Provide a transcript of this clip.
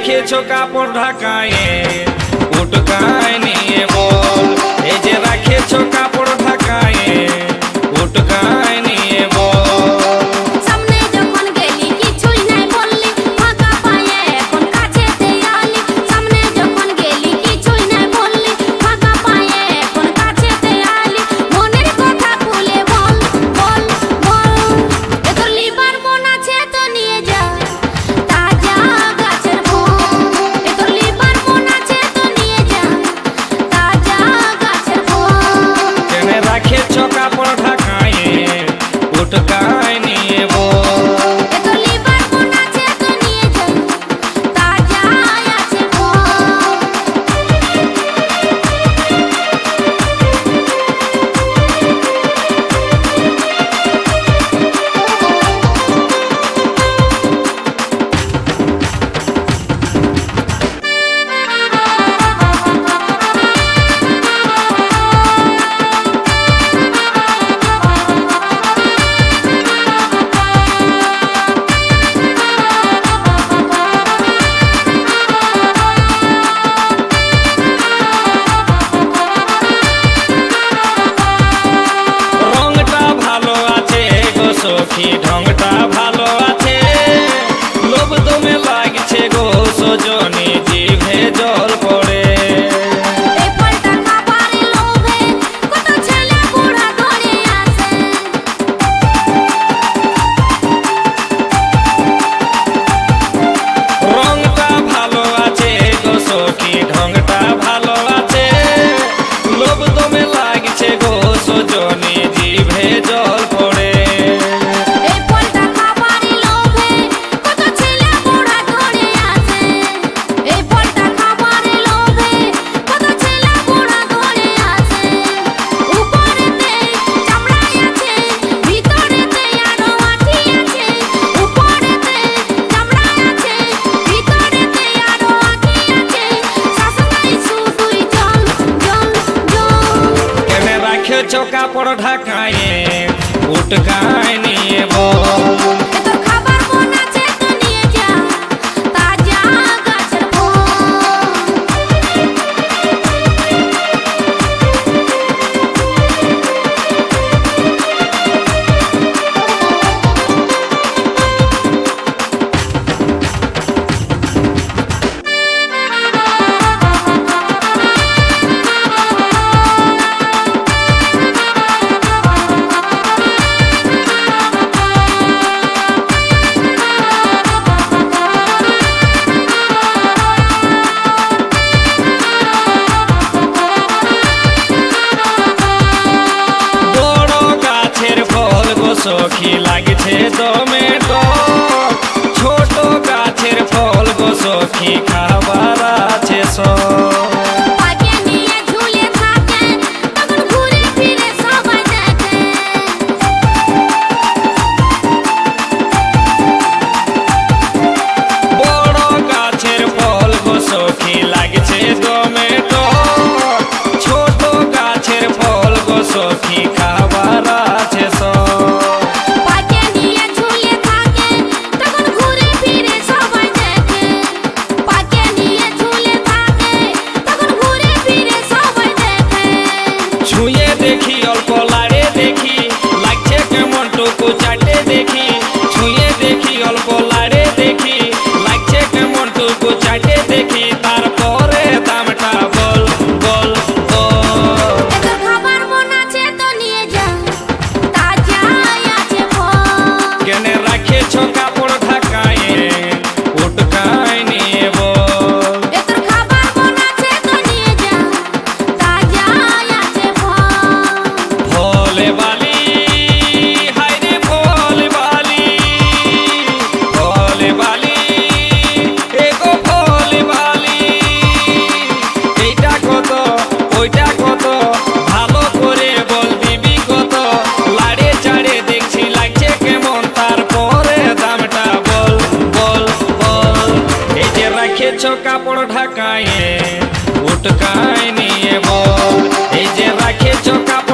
রাখেছো কাপড় ঢাকায়ে উটকায় নিয়ে বল। এই যে রাখেছো কাপড় ঢাকায়ে উটকায় टोटका কাপড় ঢাকায় উটকা এনেছো কাপড় ঢাকায় উটকায় নিয়ে এই যে রাখেছো কাপড়